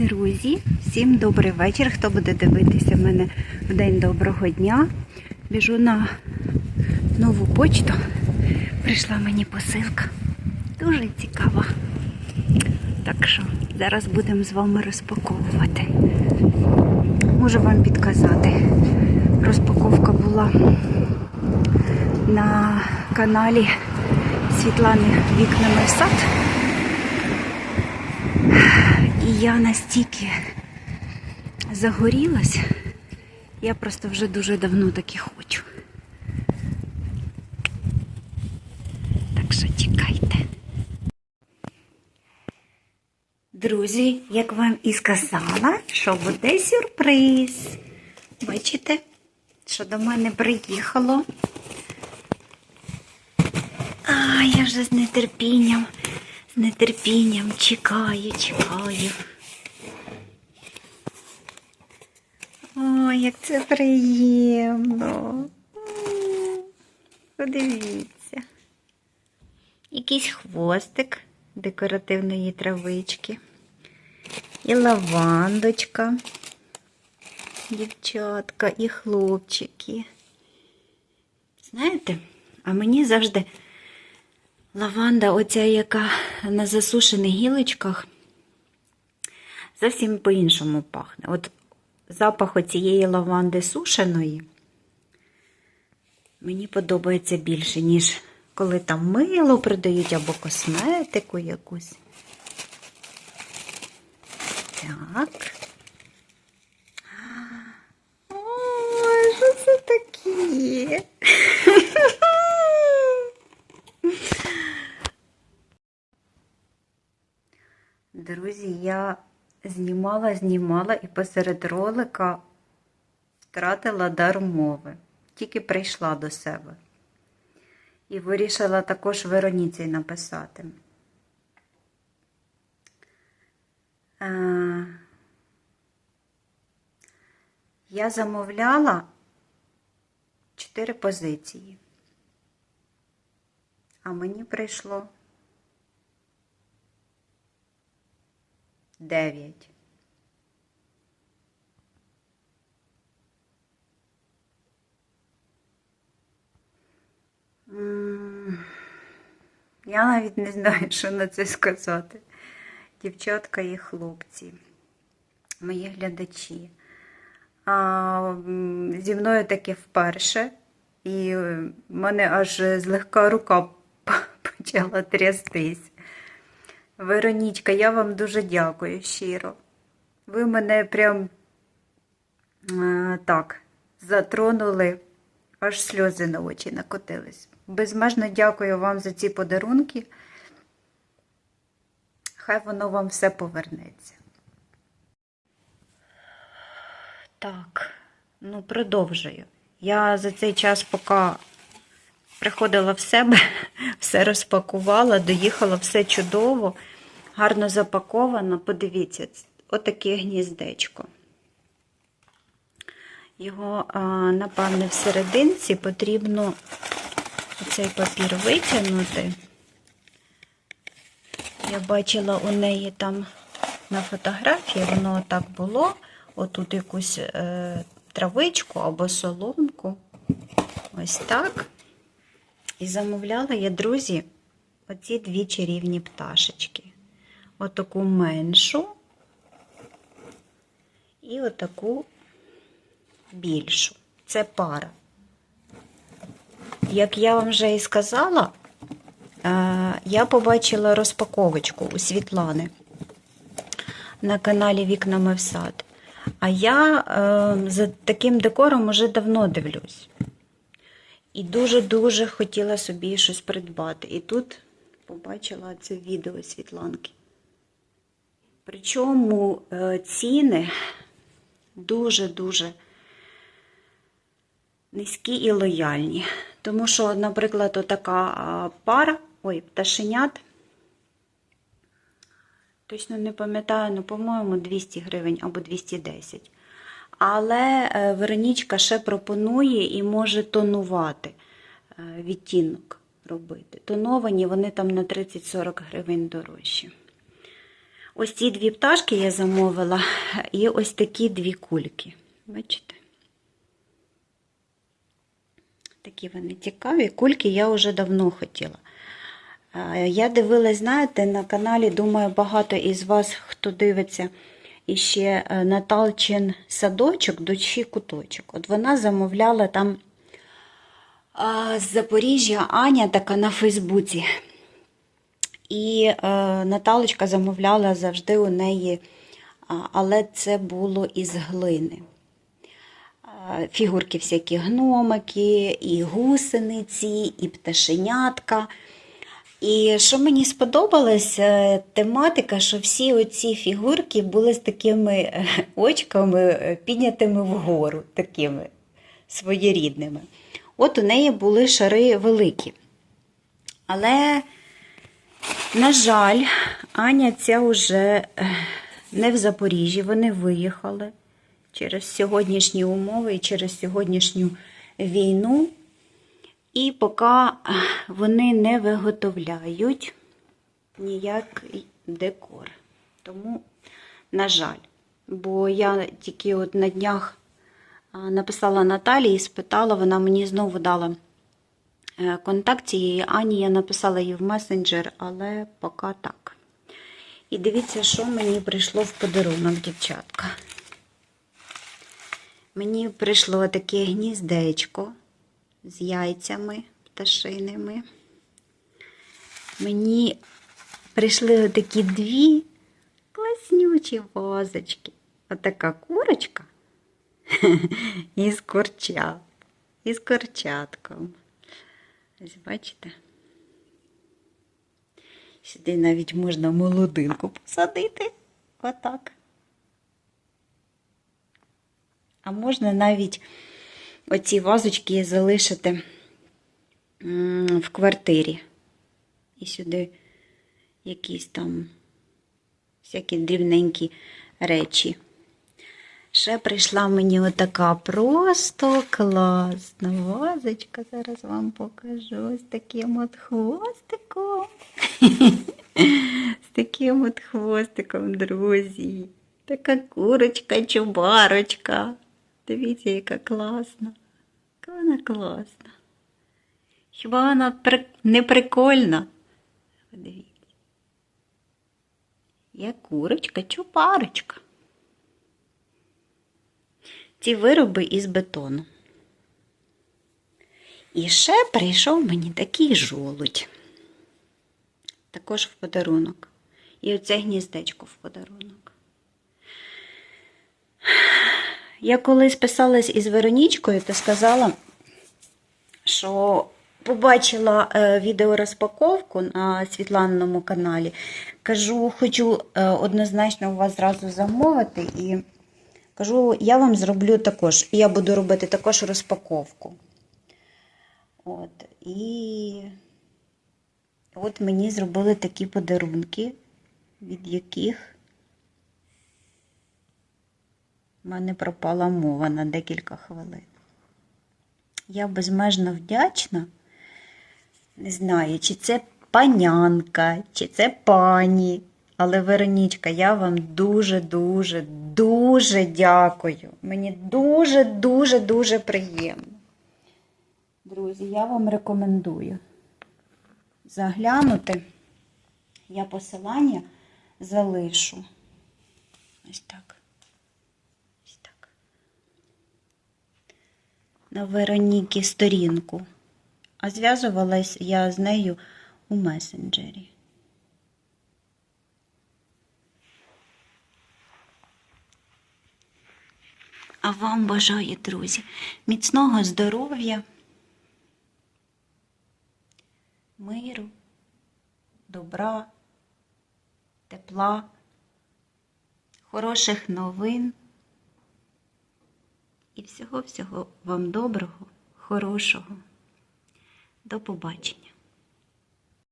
Друзі, всім добрий вечір. Хто буде дивитися мене в день доброго дня? Біжу на нову почту. Прийшла мені посилка. Дуже цікава. Так що зараз будемо з вами розпаковувати. Можу вам підказати. Розпаковка була на каналі Світлани Вікнами в сад. Я настільки загорілась, я просто вже дуже давно таки хочу. Так що чекайте. Друзі, як вам і сказала, що буде сюрприз. Бачите, що до мене приїхало. А, я вже з нетерпінням, з нетерпінням чекаю, чекаю. Ой, як це приємно. Подивіться. Якийсь хвостик декоративної травички. І лавандочка, дівчатка, і хлопчики. Знаєте, а мені завжди лаванда, оця, яка на засушених гілочках, зовсім по-іншому пахне. От запах оцієї лаванди сушеної мені подобається більше, ніж коли там мило продають або косметику якусь. Так. Ой, що це таке? Друзі, я знімала, знімала і посеред ролика втратила дар мови. Тільки прийшла до себе. І вирішила також Вероніці написати. Е, Я замовляла чотири позиції, а мені прийшло дев'ять. Я навіть не знаю, що на це сказати. Дівчатка і хлопці, мої глядачі. А, зі мною таке вперше, і в мене аж злегка рука почала трястись. Веронічка, я вам дуже дякую щиро. Ви мене прям е, так затронули, аж сльози на очі накотились. Безмежно дякую вам за ці подарунки. Хай воно вам все повернеться. Так, ну продовжую. Я за цей час, поки приходила в себе, все розпакувала, доїхала, все чудово, гарно запаковано. Подивіться, отаке гніздечко. Його, напевне, в серединці потрібно цей папір витягнути. Я бачила у неї там на фотографії, воно так було. Отут якусь е, травичку або соломку. Ось так. І замовляла я, друзі, оці дві чарівні пташечки. Отаку меншу і отаку більшу. Це пара. Як я вам вже і сказала, е, я побачила розпаковочку у Світлани на каналі Вікнами в сад. А я е, за таким декором уже давно дивлюсь. І дуже-дуже хотіла собі щось придбати. І тут побачила це відео Світланки. Причому е, ціни дуже-дуже низькі і лояльні. Тому що, наприклад, така пара, ой, пташенят, точно не пам'ятаю, ну, по-моєму, 200 гривень або 210. Але е, Веронічка ще пропонує і може тонувати е, відтінок робити. Тоновані вони там на 30-40 гривень дорожчі. Ось ці дві пташки я замовила, і ось такі дві кульки. Бачите? Такі вони цікаві. Кульки я вже давно хотіла. Е, Я дивилась, знаєте, на каналі, думаю, багато із вас, хто дивиться, іще е, Наталчин садочок, дочі куточок. От вона замовляла там з Запоріжжя Аня така на Фейсбуці. І е, Наталочка замовляла завжди у неї, але це було із глини. Е, Фігурки всякі гномики, і гусениці, і пташенятка. І що мені сподобалось, е, тематика, що всі оці фігурки були з такими е, очками е, піднятими вгору, такими своєрідними. От у неї були шари великі. Але, на жаль, Аня ця вже е, не в Запоріжжі, вони виїхали через сьогоднішні умови і через сьогоднішню війну. І поки вони не виготовляють ніякий декор. Тому, на жаль, бо я тільки от на днях написала Наталії і спитала, вона мені знову дала е, контакт цієї Ані, я написала їй в месенджер, але поки так. І дивіться, що мені прийшло в подарунок, дівчатка. Мені прийшло таке гніздечко з яйцями пташиними. Мені прийшли такі дві класнючі вазочки. Отака курочка із курча, із курчатком. Ось бачите? Сюди навіть можна молодинку посадити. Отак. А можна навіть оці вазочки залишити в квартирі. І сюди якісь там всякі дрібненькі речі. Ще прийшла мені отака просто класна вазочка. Зараз вам покажу з таким от хвостиком. З таким от хвостиком, друзі. Така курочка, чубарочка. Дивіться, яка класна. Яка вона класна. Хіба вона не прикольна? Подивіться. Я курочка, чупарочка. Ці вироби із бетону. І ще прийшов мені такий жолудь. Також в подарунок. І оце гніздечко в подарунок. Я коли списалась із Веронічкою, то сказала, що побачила е, відеорозпаковку на Світланному каналі. Кажу, хочу е, однозначно у вас зразу замовити. І кажу, я вам зроблю також. Я буду робити також розпаковку. От, і от мені зробили такі подарунки, від яких в мене пропала мова на декілька хвилин. Я безмежно вдячна. Не знаю, чи це панянка, чи це пані. Але, Веронічка, я вам дуже-дуже, дуже дякую. Мені дуже-дуже, дуже приємно. Друзі, я вам рекомендую заглянути. Я посилання залишу. Ось так. Ось так. На Вероніки сторінку. А зв'язувалась я з нею у месенджері. А вам бажаю, друзі, міцного здоров'я, миру, добра, тепла, хороших новин і всього-всього вам доброго, хорошого. До побачення.